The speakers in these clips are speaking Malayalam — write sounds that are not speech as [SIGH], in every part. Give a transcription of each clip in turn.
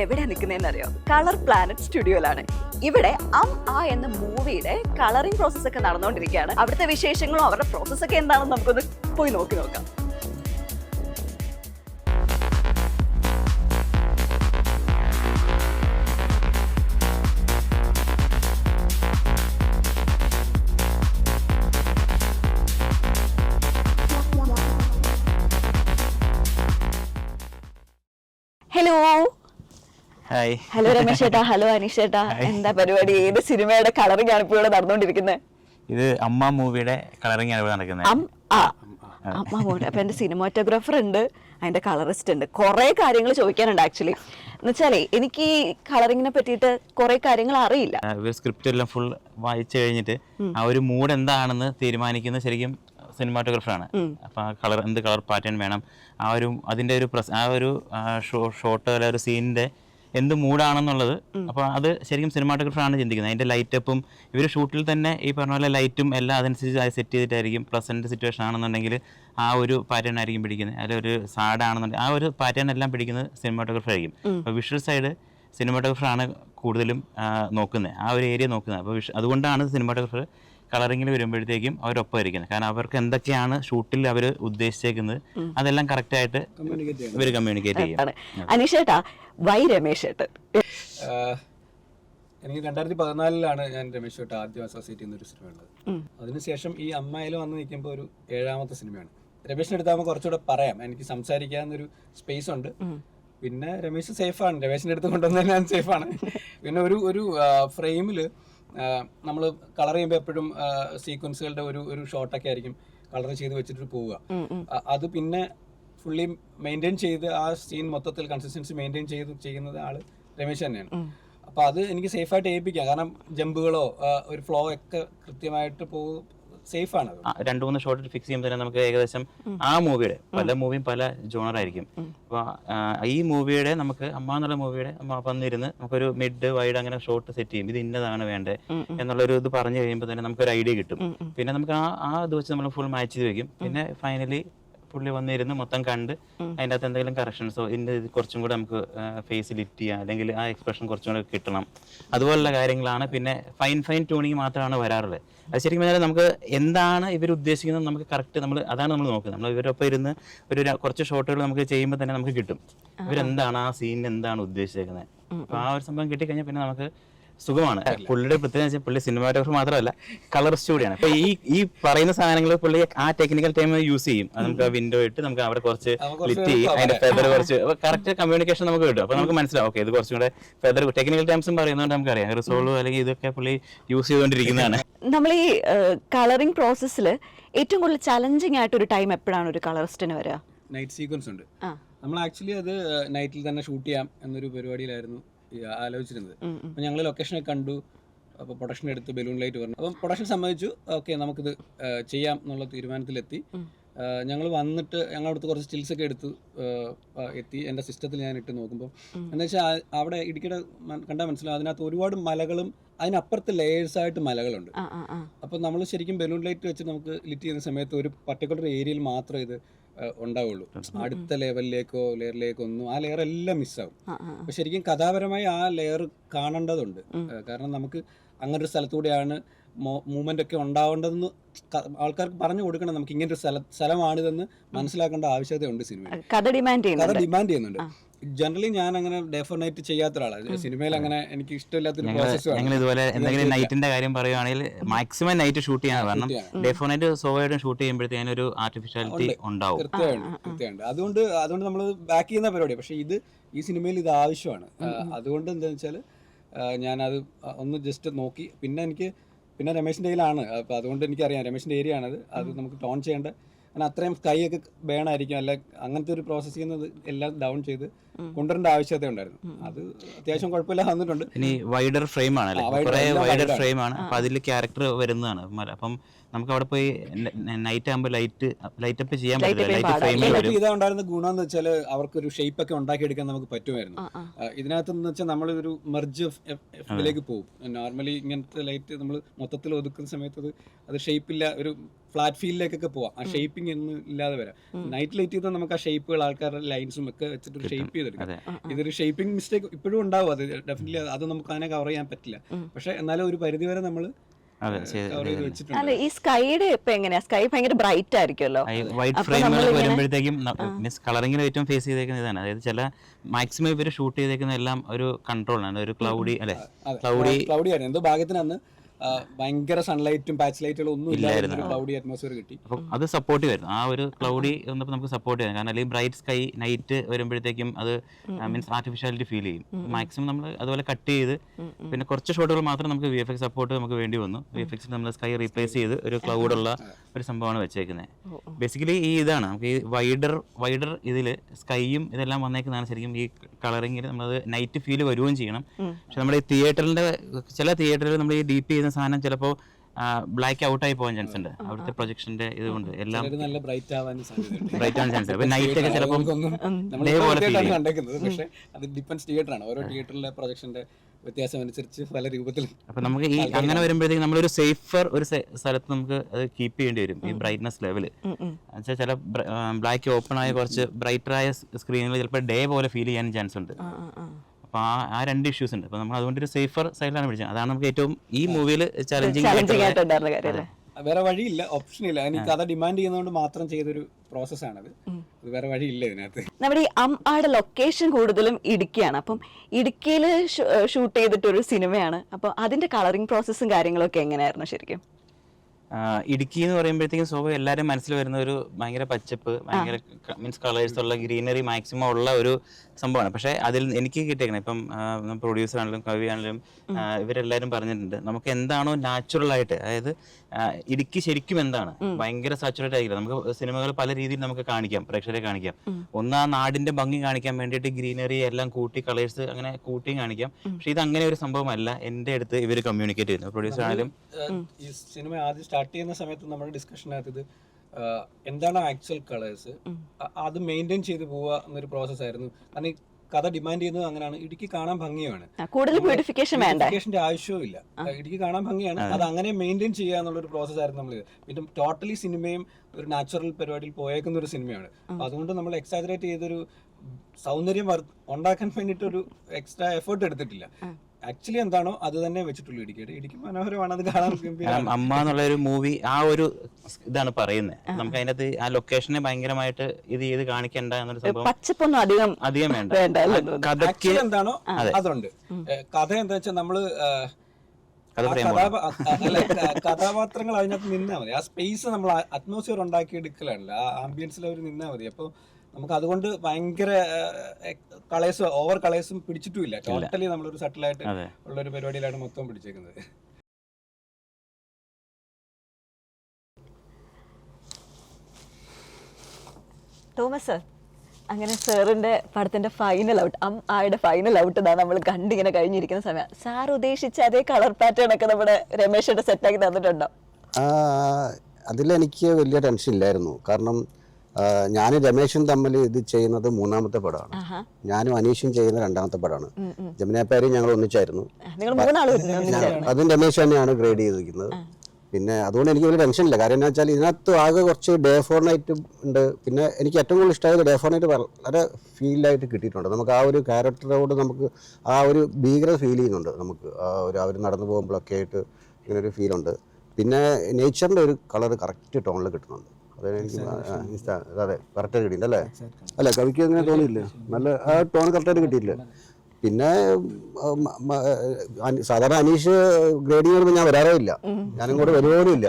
നമ്മളിപ്പോ എവിടെയാ നിൽക്കുന്നതെന്ന് അറിയോ കളർ പ്ലാനറ്റ് സ്റ്റുഡിയോയിലാണ് ഇവിടെ അം ആ എന്ന മൂവിയുടെ കളറിംഗ് പ്രോസസ് ഒക്കെ നടന്നുകൊണ്ടിരിക്കുകയാണ് അവിടുത്തെ വിശേഷങ്ങളും അവരുടെ പ്രോസസ് ഒക്കെ എന്താണെന്ന് നമുക്കൊന്ന് പോയി നോക്കി നോക്കാം. ഹലോ ഹായ് ഹലോ രമേശ് ചേട്ടാ ഹലോ അനീഷ് ചേട്ടാ എന്താ പരിപാടി? ഏത് സിനിമയുടെ കളറിംഗ് ആണ് ഇപ്പോൾ ഇവിടെ നടന്നുകൊണ്ടിരിക്കുന്നത് ഇത് അമ്മ മൂവിയുടെ കളറിംഗ് ആണ് ഇവിടെ നടക്കുന്നത് അമ്മ മോനെ അപ്പൊ എന്റെ സിനിമാറ്റോഗ്രാഫർ ഉണ്ട്. അതിന്റെ കളറിസ്റ്റ് ഉണ്ട്. കുറെ കാര്യങ്ങൾ ചോദിക്കാനുണ്ട് ആക്ച്വലി എന്നുവെച്ചാലേ എനിക്ക് ഈ കളറിങ്ങിനെ പറ്റിയിട്ട് കുറെ കാര്യങ്ങൾ അറിയില്ല. സ്ക്രിപ്റ്റ് എല്ലാം ഫുൾ വായിച്ചു കഴിഞ്ഞിട്ട് ആ ഒരു മൂഡ് എന്താണെന്ന് തീരുമാനിക്കുന്ന ശരിക്കും സിനിമാറ്റോഗ്രാഫറാണ് അപ്പോൾ ആ കളർ എന്ത് കളർ പാറ്റേൺ വേണം? ആ ഒരു അതിന്റെ ഒരു പ്രസ് ആ ഒരു ഷോട്ട് അല്ലെ ഒരു സീനിന്റെ എന്ത് മൂഡാണെന്നുള്ളത് അപ്പോൾ അത് ശരിക്കും സിനിമാറ്റോഗ്രാഫറാണ് ചിന്തിക്കുന്നത്. അതിന്റെ ലൈറ്റപ്പും ഇവർ ഷൂട്ടിൽ തന്നെ ഈ പറഞ്ഞ പോലെ ലൈറ്റും എല്ലാം അതനുസരിച്ച് സെറ്റ് ചെയ്തിട്ടായിരിക്കും പ്ലസന്റ് സിറ്റുവേഷൻ ആണെന്നുണ്ടെങ്കിൽ ആ ഒരു പാറ്റേൺ ആയിരിക്കും പിടിക്കുന്നത്. അല്ലെങ്കിൽ ഒരു സാഡ് ആണെന്നുണ്ടെങ്കിൽ ആ ഒരു പാറ്റേൺ എല്ലാം പിടിക്കുന്നത് സിനിമാറ്റോഗ്രാഫർ ആയിരിക്കും. അപ്പോൾ വിഷ്വൽ സൈഡ് സിനിമാറ്റോഗ്രാഫറാണ് കൂടുതലും നോക്കുന്നത്. ആ ഒരു ഏരിയ നോക്കുന്നത്. അപ്പോൾ വിഷ അതുകൊണ്ടാണ് സിനിമാറ്റോഗ്രാഫർ കളറിങ്ങിൽ വരുമ്പോഴത്തേക്കും അവരൊപ്പം ആയിരിക്കുന്നത് കാരണം അവർക്ക് എന്തൊക്കെയാണ് ഷൂട്ടിൽ അവർ ഉദ്ദേശിച്ചേക്കുന്നത് അതെല്ലാം കറക്റ്റ് ആയിട്ട് ഇവർ കമ്മ്യൂണിക്കേറ്റ് ചെയ്യും. ആണ്. അനീഷ് വൈ രമേശ് എനിക്ക് രണ്ടായിരത്തി പതിനാലിലാണ് ഞാൻ രമേശ് ചേട്ട ആദ്യം അസോസിയേറ്റ് ചെയ്യുന്ന ഒരു സിനിമ ഉള്ളത് അതിനുശേഷം ഈ അമ്മയിൽ വന്ന് നിൽക്കുമ്പോൾ ഒരു ഏഴാമത്തെ സിനിമയാണ് രമേശിനെ എടുത്താകുമ്പോൾ കുറച്ചുകൂടെ പറയാം. എനിക്ക് സംസാരിക്കാവുന്നൊരു സ്പേസ് ഉണ്ട്. പിന്നെ രമേശ് സേഫാണ് രമേശിന്റെ അടുത്ത് കൊണ്ടുവന്നാൽ ഞാൻ സേഫാണ് [LAUGHS] പിന്നെ ഒരു ഒരു ഫ്രെയിമിൽ നമ്മൾ കളർ ചെയ്യുമ്പോൾ എപ്പോഴും സീക്വൻസുകളുടെ ഒരു ഒരു ഷോട്ടൊക്കെ ആയിരിക്കും കളർ ചെയ്ത് വെച്ചിട്ട് പോവുക. അത് പിന്നെ ഫുള്ളി മെയിന്റെയിൻ ചെയ്ത് ആ സീൻ മൊത്തത്തിൽ കൺസിസ്റ്റൻസി മെയിന്റെയിൻ ചെയ്ത് ചെയ്യുന്നത് ആൾ രമേശ് തന്നെയാണ്. അപ്പൊ അത് എനിക്ക് സേഫായിട്ട് ഏൽപ്പിക്കാം. കാരണം ജമ്പുകളോ ഒരു ഫ്ലോ ഒക്കെ കൃത്യമായിട്ട് പോകും സേഫ് ആണ് രണ്ട് മൂന്ന് ഷോട്ട് ഫിക്സ് ചെയ്യുമ്പോൾ തന്നെ നമുക്ക് ഏകദേശം ആ മൂവിയുടെ പല മൂവിയും പല ജോണർ ആയിരിക്കും. അപ്പൊ ഈ മൂവിയുടെ നമുക്ക് അമ്മ എന്നുള്ള മൂവിയുടെ വന്നിരുന്ന് നമുക്കൊരു മിഡ് വൈഡ് അങ്ങനെ ഷോട്ട് സെറ്റ് ചെയ്യും. ഇത് ഇന്നതാണ് വേണ്ടത് എന്നുള്ളൊരു ഇത് പറഞ്ഞു കഴിയുമ്പോൾ തന്നെ നമുക്ക് ഒരു ഐഡിയ കിട്ടും പിന്നെ നമുക്ക് ആ ആ ഇത് വെച്ച് നമ്മൾ ഫുൾ മാച്ച് ചെയ്ത് വെക്കും. പിന്നെ ഫൈനലി പുള്ളി വന്നിരുന്ന് മൊത്തം കണ്ട് അതിന്റെ അകത്ത് എന്തെങ്കിലും കറക്ഷൻസോ ഇതിന്റെ ഇത് കുറച്ചും കൂടെ നമുക്ക് ഫേസ് ലിഫ്റ്റ് ചെയ്യാം അല്ലെങ്കിൽ ആ എക്സ്പ്രഷൻ കുറച്ചും കൂടെ കിട്ടണം. അതുപോലുള്ള കാര്യങ്ങളാണ്. പിന്നെ ഫൈൻ ഫൈൻ ട്യൂണിങ് മാത്രമാണ് വരാറുള്ളത്. അത് ശരിക്കും പറഞ്ഞാൽ നമുക്ക് എന്താണ് ഇവർ ഉദ്ദേശിക്കുന്നത് നമുക്ക് കറക്റ്റ് നമ്മൾ അതാണ് നമ്മൾ നോക്കുന്നത്. നമ്മൾ ഇവരൊപ്പം ഇരുന്ന് ഒരു കുറച്ച് ഷോട്ടുകൾ നമുക്ക് ചെയ്യുമ്പോൾ തന്നെ നമുക്ക് കിട്ടും. ഇവരെന്താണ് ആ സീനിൽ എന്താണ് ഉദ്ദേശിച്ചേക്കുന്നത്? അപ്പോൾ ആ ഒരു സംഭവം കിട്ടിക്കഴിഞ്ഞാൽ പിന്നെ നമുക്ക് സുഖമാണ്. പുള്ളിയുടെ പ്രത്യേകത വെച്ചാൽ പുള്ളി സിനിമാറ്റോഗ്രാഫർ മാത്രമല്ല കളറിസ്റ്റ് കൂടിയാണ് അപ്പൊ ഈ ഈ പറയുന്ന സാധനങ്ങൾ പുള്ളി ആ ടെക്നിക്കൽ ടൈം യൂസ് ചെയ്യും. അത് നമുക്ക് വിൻഡോ ഇട്ട് നമുക്ക് അവിടെ കുറച്ച് ലിറ്റ് ചെയ്യും. അതിന്റെ ഫെദർ കുറച്ച്. കറക്റ്റ് കമ്മ്യൂണിക്കേഷൻ നമുക്ക് കിട്ടും. അപ്പൊ നമുക്ക് മനസ്സിലാവും. ഓക്കെ ഇത് കുറച്ചും കൂടെ ഫെദർ ടെക്നിക്കൽ ടൈംസും പറയുന്നതുകൊണ്ട് നമുക്കറിയാം. റിസോൾവ് അല്ലെങ്കിൽ ഇതൊക്കെ പുള്ളി യൂസ് ചെയ്തുകൊണ്ടിരിക്കുന്നതാണ്. നമ്മൾ ഈ കളറിംഗ് പ്രോസസ്സിൽ ഏറ്റവും കൂടുതൽ ചലഞ്ചിങ് ആയിട്ട് ഒരു ടൈം എപ്പോഴാണ് ഒരു കളറിസ്റ്റിന് വരിക നൈറ്റ് സീക്വൻസ് ഉണ്ട്. ആ. നമ്മൾ ആക്ച്വലി അത് നൈറ്റിൽ തന്നെ ഷൂട്ട് ചെയ്യാം എന്നൊരു പരിപാടിയിലായിരുന്നു. ആലോചിച്ചിരുന്നത്. അപ്പം ഞങ്ങൾ ലൊക്കേഷനെ കണ്ടു. അപ്പോൾ പ്രൊഡക്ഷൻ എടുത്ത് ബലൂൺ ലൈറ്റ് പറഞ്ഞു. അപ്പം പ്രൊഡക്ഷൻ സമ്മതിച്ചു ഓക്കെ നമുക്കിത് ചെയ്യാം എന്നുള്ള തീരുമാനത്തിലെത്തി. ഞങ്ങൾ വന്നിട്ട് ഞങ്ങളടുത്ത് കുറച്ച് സ്റ്റിൽസ് ഒക്കെ എടുത്ത് എത്തി. എന്റെ സിസ്റ്റത്തിൽ ഞാൻ ഇട്ട് നോക്കുമ്പോൾ എന്താ വെച്ചാൽ അവിടെ ഇടുക്കിയുടെ കണ്ടാൽ മനസ്സിലാവും. അതിനകത്ത് ഒരുപാട് മലകളും അതിനപ്പുറത്ത് ലേയേഴ്സ് ആയിട്ട് മലകളുണ്ട്. അപ്പോൾ നമ്മൾ ശരിക്കും ബലൂൺ ലൈറ്റ് വെച്ച് നമുക്ക് ലിറ്റ് ചെയ്യുന്ന സമയത്ത് ഒരു പർട്ടിക്കുലർ ഏരിയയിൽ മാത്രം ഇത് ഉണ്ടാവുള്ളൂ. അടുത്ത ലെവലിലേക്കോ ലെയറിലേക്കോ ഒന്നും ആ ലെയർ എല്ലാം മിസ്സാവും. അപ്പോൾ ശരിക്കും കഥാപരമായി ആ ലെയർ കാണേണ്ടതുണ്ട്. കാരണം നമുക്ക് അങ്ങനെ ഒരു സ്ഥലത്തൂടെയാണ് മൂവ്മെന്റ് ഒക്കെ ഉണ്ടാവേണ്ടതെന്ന് ആൾക്കാർക്ക് പറഞ്ഞു കൊടുക്കണം. നമുക്ക് ഇങ്ങനെ ഒരു സ്ഥല സ്ഥലമാണിതെന്ന് മനസ്സിലാക്കേണ്ട ആവശ്യകതയുണ്ട് ഡിമാൻഡ് കഥ ഡിമാൻഡ് ചെയ്യുന്നുണ്ട്. ജനറലി ഞാൻ അങ്ങനെ ഡേ ഫോർ നൈറ്റ് ചെയ്യാത്ത ഒരാളാണ് സിനിമയിൽ അങ്ങനെ എനിക്ക് ഇഷ്ടമില്ലാത്തൊരു ഞങ്ങൾ ഇതുപോലെ എന്തെങ്കിലും നൈറ്റിന്റെ കാര്യം പറയുകയാണെങ്കിൽ മാക്സിമം നൈറ്റ് ഷൂട്ട് ചെയ്യാൻ കാരണം ഡേ ഫോർ നൈറ്റ് സോവായിട്ട് ഷൂട്ട് ചെയ്യുമ്പോഴത്തേനും ഒരു ആർട്ടിഫിഷ്യാലിറ്റി ഉണ്ടാവും. കൃത്യമുണ്ട് കൃത്യമുണ്ട് അതുകൊണ്ട് അതുകൊണ്ട് നമ്മൾ ബാക്ക് ചെയ്യുന്ന പരിപാടി പക്ഷേ ഇത് ഈ സിനിമയിൽ ഇത് ആവശ്യമാണ്. അതുകൊണ്ട് എന്താണെന്ന് വെച്ചാൽ ഞാനത് ഒന്ന് ജസ്റ്റ് നോക്കി. പിന്നെ എനിക്ക് പിന്നെ രമേശിന്റെ കയ്യിലാണ്. അപ്പോൾ അതുകൊണ്ട് എനിക്കറിയാം രമേശിന്റെ ഏരിയ ആണത് അത് നമുക്ക് ടോൺ ചെയ്യേണ്ട. കാരണം അത്രയും കൈയൊക്കെ വേണമായിരിക്കും അല്ല അങ്ങനത്തെ ഒരു പ്രോസസ്സ് ചെയ്യുന്നത് എല്ലാം ഡൗൺ ചെയ്ത് കൊണ്ടുവരേണ്ട ആവശ്യകത ഉണ്ടായിരുന്നു. അത് അത്യാവശ്യം കുഴപ്പമില്ല വന്നിട്ടുണ്ട്. ഇനി വൈഡർ ഫ്രെയിം ആണ് വൈഡർ. ഫ്രെയിം ആണ്. അപ്പൊ അതിൽ ക്യാരക്ടർ വരുന്നതാണ്. അപ്പം നമുക്ക് അവിടെ പോയി നൈറ്റ് ആകുമ്പോൾ ലൈറ്റ് ലൈറ്റ് അപ്പ് ചെയ്യാൻ പറ്റില്ല. ഇതുണ്ടായിരുന്ന ഗുണം എന്ന് വെച്ചാൽ അവർക്കൊരു ഷേപ്പ് ഒക്കെ ഉണ്ടാക്കിയെടുക്കാൻ നമുക്ക് പറ്റുമായിരുന്നു. ഇതിനകത്ത് എന്ന് വെച്ചാൽ നമ്മൾ ഒരു മെർജ് എഫിലേക്ക് പോകും. നോർമലി ഇങ്ങനത്തെ ലൈറ്റ് നമ്മൾ മൊത്തത്തിൽ ഒതുക്കുന്ന സമയത്ത് അത് അത് ഷേപ്പില്ല ഒരു ഫ്ലാറ്റ് ഫീലിലേക്കൊക്കെ പോവാം. ആ ഷേപ്പിംഗ് ഒന്നും ഇല്ലാതെ വരാം. നൈറ്റ് ലൈറ്റ് ചെയ്താൽ നമുക്ക് ആ ഷേപ്പുകൾ ആൾക്കാരുടെ ലൈൻസും ഒക്കെ വെച്ചിട്ട് ഷേപ്പ് ചെയ്ത് എടുക്കാം ഇതൊരു ഷേപ്പിംഗ് മിസ്റ്റേക്ക് ഇപ്പോഴും ഉണ്ടാവും. അത് ഡെഫിനറ്റ്ലി അത് നമുക്ക് അതിനെ കവർ ചെയ്യാൻ പറ്റില്ല. പക്ഷെ എന്നാലും ഒരു പരിധി വരെ നമ്മൾ അല്ല ഈ സ്കൈയുടെ ഇപ്പൊ എങ്ങനെയാ? സ്കൈ ഭയങ്കര ബ്രൈറ്റ് ആയിരിക്കുമല്ലോ. വൈറ്റ് ഫ്രെയിമുകൾ വരുമ്പോഴത്തേക്കും മീൻസ് കളറിങ്ങിൽ ഏറ്റവും ഫേസ് ചെയ്തേക്കുന്ന ഇതാണ്. അതായത് ചില മാക്സിമം ഇവർ ഷൂട്ട് ചെയ്തേക്കുന്ന എല്ലാം ഒരു കൺട്രോളാണ് ഒരു ക്ലൗഡി അല്ലെ? ക്ലൗഡി ക്ലൗഡി ആയിരുന്നു എന്തോ ഭാഗ്യത്തിന് അന്ന് ഭയങ്കര സൺലൈറ്റും പാച്ച് ലൈറ്റുകളും ഒന്നും ഇല്ലായിരുന്നു. ക്ലൗഡി അറ്റ്മോസ്ഫിയർ കിട്ടി. അപ്പം അത് സപ്പോർട്ട് വരുന്നു ആ ഒരു ക്ലൗഡി വന്നപ്പോൾ നമുക്ക് സപ്പോർട്ട് ചെയ്യാം. കാരണം അല്ലെങ്കിൽ ബ്രൈറ്റ് സ്കൈ നൈറ്റ് വരുമ്പോഴത്തേക്കും അത് മീൻസ് ആർട്ടിഫിഷ്യാലിറ്റി ഫീൽ ചെയ്യും. മാക്സിമം നമ്മൾ അതുപോലെ കട്ട് ചെയ്ത് പിന്നെ കുറച്ച് ഷോട്ടുകൾ മാത്രം നമുക്ക് വി എഫ് എക്സ് സപ്പോർട്ട് നമുക്ക് വേണ്ടി വന്നു. വി എഫ് എക്സ് നമ്മൾ സ്കൈ റീപ്ലേസ് ചെയ്ത് ഒരു ക്ലൗഡ് ഉള്ള ഒരു സംഭവമാണ് വെച്ചേക്കുന്നത് ബേസിക്കലി ഈ ഇതാണ്. നമുക്ക് ഈ വൈഡർ വൈഡർ ഇതിൽ സ്കൈയും ഇതെല്ലാം വന്നേക്കുന്നതാണ് ശരിക്കും ഈ കളറിങ്ങിൽ നമ്മളത് നൈറ്റ് ഫീൽ വരുകയും ചെയ്യണം. പക്ഷെ നമ്മുടെ ഈ തിയേറ്ററിന്റെ ചില തിയേറ്ററിൽ നമ്മൾ ഈ ഡി പി ചെയ്യുന്ന സാധനം ചിലപ്പോൾ ബ്ലാക്ക് ഔട്ട് ആയി പോകാൻ ചാൻസ് ഉണ്ട്. അവിടുത്തെ പ്രൊജക്ഷന്റെ ഇതുകൊണ്ട് എല്ലാം നല്ല ബ്രൈറ്റ് ആവാൻ ബ്രൈറ്റ് ആവാൻ ചാൻസ് നൈറ്റ് ഒക്കെ ചിലപ്പോൾ പക്ഷെ അത് ഡിപ്പെൻസ് തിയേറ്റർ ആണ്. ഓരോ തിയേറ്ററിലെ പ്രൊജക്ഷന്റെ വ്യത്യാസം അനുസരിച്ച് പല രൂപത്തിൽ അപ്പൊ നമുക്ക് ഈ അങ്ങനെ വരുമ്പോഴത്തേക്ക് നമ്മളൊരു സേഫർ ഒരു സ്ഥലത്ത് നമുക്ക് അത് കീപ്പ് ചെയ്യേണ്ടി വരും ഈ ബ്രൈറ്റ്നസ് ലെവൽ എന്നുവെച്ചാൽ ചില ബ്ലാക്ക് ഓപ്പൺ ആയ കുറച്ച് ബ്രൈറ്റർ ആയ സ്ക്രീനുകൾ ചിലപ്പോൾ ഡേ പോലെ ഫീൽ ചെയ്യാൻ ചാൻസ് ഉണ്ട്. അപ്പൊ ആ ആ രണ്ട് ഇഷ്യൂസ് ഉണ്ട്. അപ്പോൾ നമ്മൾ അതുകൊണ്ട് ഒരു സേഫർ സൈഡിലാണ് പിടിച്ചത്. അതാണ് നമുക്ക് ഏറ്റവും ഈ മൂവിയിൽ ചലഞ്ചിങ് വേറെ വഴിയില്ല ഓപ്ഷൻ ഇല്ല. എനിക്ക് കഥ ഡിമാൻഡ് ചെയ്യുന്നതുകൊണ്ട് മാത്രം ചെയ്തൊരു പ്രോസസ്സാണത് അത് വേറെ വഴിയില്ല ഇതിനകത്ത്. നമ്മുടെ ഈ അം ആടെ ലൊക്കേഷൻ കൂടുതലും ഇടുക്കിയാണ്. അപ്പം ഇടുക്കിയിൽ ഷൂട്ട് ചെയ്തിട്ടൊരു സിനിമയാണ് അപ്പോൾ അതിന്റെ കളറിംഗ് പ്രോസസ്സും കാര്യങ്ങളൊക്കെ എങ്ങനെയായിരുന്നു ശരിക്കും? ഇടുക്കി എന്ന് പറയുമ്പോഴത്തേക്കും സ്വാഭാവികം എല്ലാവരും മനസ്സിൽ വരുന്ന ഒരു ഭയങ്കര പച്ചപ്പ് ഭയങ്കര മീൻസ് കളേഴ്സ് ഉള്ള ഗ്രീനറി മാക്സിമം ഉള്ള ഒരു സംഭവമാണ്. പക്ഷേ അതിൽ എനിക്ക് കിട്ടിയേക്കണം ഇപ്പം പ്രൊഡ്യൂസർ ആണെങ്കിലും കവി ആണെങ്കിലും ഇവരെല്ലാവരും പറഞ്ഞിട്ടുണ്ട് നമുക്ക് എന്താണോ നാച്ചുറൽ ആയിട്ട് അതായത് ഇടുക്കി ശരിക്കും എന്താണ്? ഭയങ്കര സാച്ചുറേറ്റ് ആയിരിക്കില്ല നമുക്ക് സിനിമകൾ പല രീതിയിൽ നമുക്ക് കാണിക്കാം പ്രേക്ഷകരെ കാണിക്കാം. ഒന്ന് ആ നാടിന്റെ ഭംഗി കാണിക്കാൻ വേണ്ടിയിട്ട് ഗ്രീനറി എല്ലാം കൂട്ടി കളേഴ്സ് അങ്ങനെ കൂട്ടിയും കാണിക്കാം. പക്ഷെ ഇത് അങ്ങനെ ഒരു സംഭവമല്ല. എന്റെ അടുത്ത് ഇവർ കമ്മ്യൂണിക്കേറ്റ് ചെയ്യുന്നു. പ്രൊഡ്യൂസർ ആണെങ്കിലും ഈ സിനിമ ആദ്യം സ്റ്റാർട്ട് ചെയ്യുന്ന സമയത്ത് നമ്മുടെ ഡിസ്കഷനകത്ത് ഇത് എന്താണ് ആക്ച്വൽ കളേഴ്സ് അത് മെയിന്റെയിൻ ചെയ്ത് പോവുക എന്നൊരു പ്രോസസ് ആയിരുന്നു. കാരണം കഥ ഡിമാൻഡ് ചെയ്യുന്നത് അങ്ങനെയാണ്. ഇടുക്കി കാണാൻ ഭംഗിയാണ്. കൂടുതൽ ബ്യൂട്ടിഫിക്കേഷൻ ബ്യൂട്ടിഫിക്കേഷന്റെ ആവശ്യവും ഇല്ല. ഇടുക്കി കാണാൻ ഭംഗിയാണ്. അത് അങ്ങനെ മെയിന്റെയിൻ ചെയ്യുക എന്നുള്ള ഒരു പ്രോസസ് ആയിരുന്നു നമ്മൾ പിന്നെ ടോട്ടലി സിനിമയും ഒരു നാച്ചുറൽ പരിപാടിയിൽ പോയേക്കുന്ന ഒരു സിനിമയാണ് അതുകൊണ്ട് നമ്മൾ എക്സാജറേറ്റ് ചെയ്തൊരു സൗന്ദര്യം ഉണ്ടാക്കാൻ വേണ്ടിയിട്ട് ഒരു എക്സ്ട്രാ എഫേർട്ട് എടുത്തിട്ടില്ല ആക്ച്വലി എന്താണോ അത് തന്നെ വെച്ചിട്ടുള്ളൂ ഇടുക്കിയുടെ ഇടുക്കി മനോഹരമാണ് അത് കാണാൻ. [LAUGHS] കാരണം അമ്മ എന്നുള്ള ഒരു മൂവി ആ ഒരു ഇതാണ് പറയുന്നത് നമുക്ക് അതിനകത്ത് ആ ലൊക്കേഷനെ ഭയങ്കരമായിട്ട് ഇത് ചെയ്ത് കാണിക്കണ്ട എന്നൊരു സംഭവം പച്ചപ്പൊന്നും അധികം അധികം വേണ്ട. വേണ്ട അല്ലേ? കഥയ്ക്ക് എന്താണോ അതുണ്ട്. കഥ എന്താ വെച്ചാൽ നമ്മൾ കഥ ആ frame കഥാപ- അല്ല, ക- കഥാപാത്രങ്ങൾ അതിനകത്ത് നിന്നാ മതി. ആ സ്പേസ് നമ്മൾ അറ്റ്മോസ്ഫിയർ ഉണ്ടാക്കി എടുക്കലാണല്ലോ ആ ആംബിയൻസിൽ അവർ നിന്നാ മതി. അപ്പോൾ നമുക്ക് അതുകൊണ്ട് ഭയങ്കര കളേഴ്സ് ഓവർ കളേഴ്സും പിടിച്ചിട്ടുമില്ല. ടോട്ടലി നമ്മളൊരു സട്ടിലായിട്ട് ഉള്ള ഒരു പരിപാടിയിലാണ് മൊത്തം പിടിച്ചേക്കുന്നത്. തോമസ് സാർ അങ്ങനെ സാറിന്റെ പടത്തിന്റെ ഫൈനൽ ഔട്ട് അം ആയുടെ ഫൈനൽ ഔട്ട് ഇതാ നമ്മൾ കണ്ടിങ്ങനെ കഴിഞ്ഞിരിക്കുന്ന സമയം. സാർ ഉദ്ദേശിച്ച അതേ കളർ പാറ്റേൺ ഒക്കെ നമ്മുടെ രമേശയുടെ സെറ്റാക്കി തന്നിട്ടുണ്ടോ? ആ, അതിലെനിക്ക് വലിയ ടെൻഷൻ ഇല്ലായിരുന്നു. കാരണം ഞാൻ രമേശും തമ്മിൽ ഇത് ചെയ്യുന്നത് മൂന്നാമത്തെ പടമാണ്. ഞാനും അനീഷും ചെയ്യുന്ന രണ്ടാമത്തെ പടമാണ്. ജമുനാപ്പാരി ഞങ്ങൾ ഒന്നിച്ചായിരുന്നു. അതും രമേശ് തന്നെയാണ് ഗ്രേഡ് ചെയ്തിരിക്കുന്നത്. പിന്നെ അതുകൊണ്ട് എനിക്ക് വലിയ ടെൻഷൻ ഇല്ല. കാരണം എന്താ വെച്ചാൽ ഇതിനകത്ത് ആകെ കുറച്ച് ഡേ ഫോർ നൈറ്റ് ഉണ്ട്. പിന്നെ എനിക്ക് ഏറ്റവും കൂടുതൽ ഇഷ്ടമായത് ഡേ ഫോർ നൈറ്റ് വളരെ ഫീലായിട്ട് കിട്ടിയിട്ടുണ്ട്. നമുക്ക് ആ ഒരു ക്യാരക്ടറോട് നമുക്ക് ആ ഒരു ഭീകര ഫീൽ ചെയ്യുന്നുണ്ട് നമുക്ക്. ആ ഒരു അവർ നടന്നു പോകുമ്പോഴൊക്കെ ആയിട്ട് ഇങ്ങനെ ഒരു ഫീലുണ്ട് പിന്നെ നേച്ചറിന്റെ ഒരു കളർ കറക്റ്റ് ടോണിൽ കിട്ടുന്നുണ്ട്. അത് എനിക്ക് ആ, അതെ കറക്റ്റായിട്ട് കിട്ടിയില്ല അല്ലേ? അല്ല കവിക്ക് അങ്ങനെ തോന്നിയില്ല നല്ല ആ ടോൺ കറക്റ്റായിട്ട് കിട്ടിയില്ല പിന്നെ സാധാരണ അനീഷ് ഗ്രേഡിങ് വരുമ്പോൾ ഞാൻ വരാറേ ഇല്ല. ഞാനും കൂടെ വരുപോലും ഇല്ല.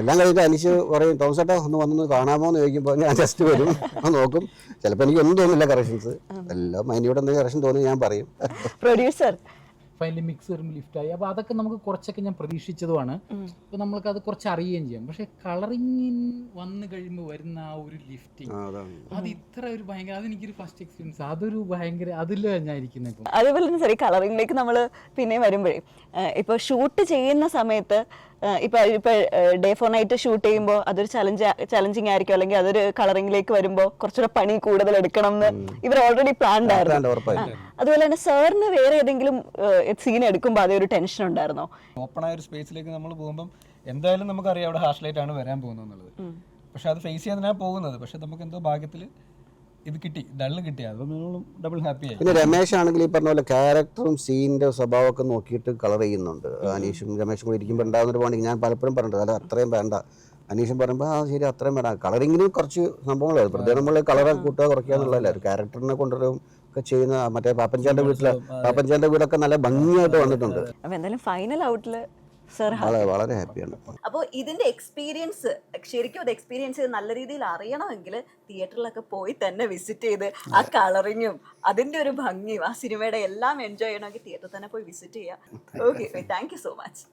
എല്ലാം കഴിഞ്ഞിട്ട് അനീഷ് പറയും തോമസേട്ടാ ഒന്ന് വന്നൊന്ന് കാണാമോ? എന്ന് ചോദിക്കുമ്പോൾ ഞാൻ ജസ്റ്റ് വരും. ഞാൻ നോക്കും. ചിലപ്പോൾ എനിക്ക് ഒന്നും തോന്നില്ല കറക്ഷൻസ് എല്ലാം മൈനിയോട് എന്തെങ്കിലും കറക്ഷൻ തോന്നി ഞാൻ പറയും. പ്രൊഡ്യൂസർ ഫൈനൽ മിക്സ് വരുമ്പോൾ ലിഫ്റ്റായി അപ്പോൾ അതൊക്കെ നമുക്ക് കുറച്ചൊക്കെ ഞാൻ പ്രതീക്ഷിച്ചതുമാണ്. അപ്പോൾ നമ്മൾക്ക് അത് കുറച്ച് അറിയുകയും ചെയ്യാം. പക്ഷേ കളറിങ്ങിൻ വന്നു കഴിയുമ്പോൾ വരുന്ന ആ ഒരു ലിഫ്റ്റിങ് അതാണ്. അത് ഇത്ര ഒരു ഭയങ്കര അതെനിക്കൊരു ഫസ്റ്റ് എക്സ്പീരിയൻസ് അതൊരു ഭയങ്കര അതിലാണ് ഞാൻ ഇരിക്കുന്നത് ഇപ്പം. അതേപോലെ തന്നെ സാറി കളറിങ്ങിലേക്ക് നമ്മൾ പിന്നെ വരുമ്പോഴേ ഇപ്പോൾ ഷൂട്ട് ചെയ്യുന്ന സമയത്ത് ഇപ്പോൾ ഇപ്പൊ ഡേ ഫോർ നൈറ്റ് ഷൂട്ട് ചെയ്യുമ്പോൾ അതൊരു ചലഞ്ച് ചലഞ്ചിങ് ആയിരിക്കും. അല്ലെങ്കിൽ അതൊരു കളറിംഗിലേക്ക് വരുമ്പോൾ കുറച്ചുകൂടെ പണി കൂടുതൽ എടുക്കണം എന്ന് ഇവർ ഓൾറെഡി പ്ലാൻ ആയിരുന്നു. അതുപോലെ തന്നെ സാറിന് വേറെ ഏതെങ്കിലും സീൻ എടുക്കുമ്പോൾ അതേ ഒരു ടെൻഷൻ ഉണ്ടായിരുന്നോ? ഓപ്പൺ ആയ ഒരു സ്പേസിലേക്ക് നമ്മൾ പോകുമ്പോൾ എന്തായാലും നമുക്കറിയാം അവിടെ ഹാഷ് ലൈറ്റ് ആണ് വരാൻ പോകുന്നത് പക്ഷെ അത് ഫേസ് ചെയ്യാൻ പോകുന്നത്. പക്ഷെ നമുക്ക് എന്തോ ഭാഗ്യത്തിൽ ഇത് കിട്ടി ഡള്ള് കിട്ടി. അത് ഡബിൾ ഹാപ്പി ആയി. പിന്നെ രമേശ് ആണെങ്കിൽ ഈ പറഞ്ഞ പോലെ ക്യാരക്ടറും സീനിന്റെ സ്വഭാവമൊക്കെ നോക്കിയിട്ട് കളർ ചെയ്യുന്നുണ്ട്. അനീഷും രമേശും കൂടി ഇരിക്കുമ്പോൾ ഉണ്ടാകുന്ന ഒരു പോണെങ്കിൽ ഞാൻ പലപ്പോഴും പറഞ്ഞിട്ടുണ്ട് അത് അത്രയും വേണ്ട. അനീഷൻ പറയുമ്പോൾ ആ ശരി അത്രയും വേണ്ട. കളറിങ്ങിന് കുറച്ച് സംഭവങ്ങളായിരുന്നു പ്രത്യേകം നമ്മൾ കളർ കൂട്ടുക കുറയ്ക്കുക എന്നുള്ളതല്ല. ഒരു ക്യാരക്ടറിനെ കൊണ്ടുവരും ഒക്കെ ചെയ്യുന്ന മറ്റേ പാപ്പൻചാന്റെ വീട്ടിലെ പാപ്പൻചാന്റെ വീടൊക്കെ നല്ല ഭംഗിയായിട്ട് വന്നിട്ടുണ്ട്. അപ്പൊ എന്തായാലും ഫൈനൽ ഔട്ടിൽ സർ വളരെ വളരെ ഹാപ്പിയാണ് അപ്പോൾ ഇതിന്റെ എക്സ്പീരിയൻസ് ശരിക്കും അത് എക്സ്പീരിയൻസ് ചെയ്ത് നല്ല രീതിയിൽ അറിയണമെങ്കിൽ തിയേറ്ററിലൊക്കെ പോയി തന്നെ വിസിറ്റ് ചെയ്ത് ആ കളറിങ്ങും അതിന്റെ ഒരു ഭംഗിയും ആ സിനിമയുടെ എല്ലാം എൻജോയ് ചെയ്യണമെങ്കിൽ തിയേറ്ററിൽ തന്നെ പോയി വിസിറ്റ് ചെയ്യാം. Okay thank you so much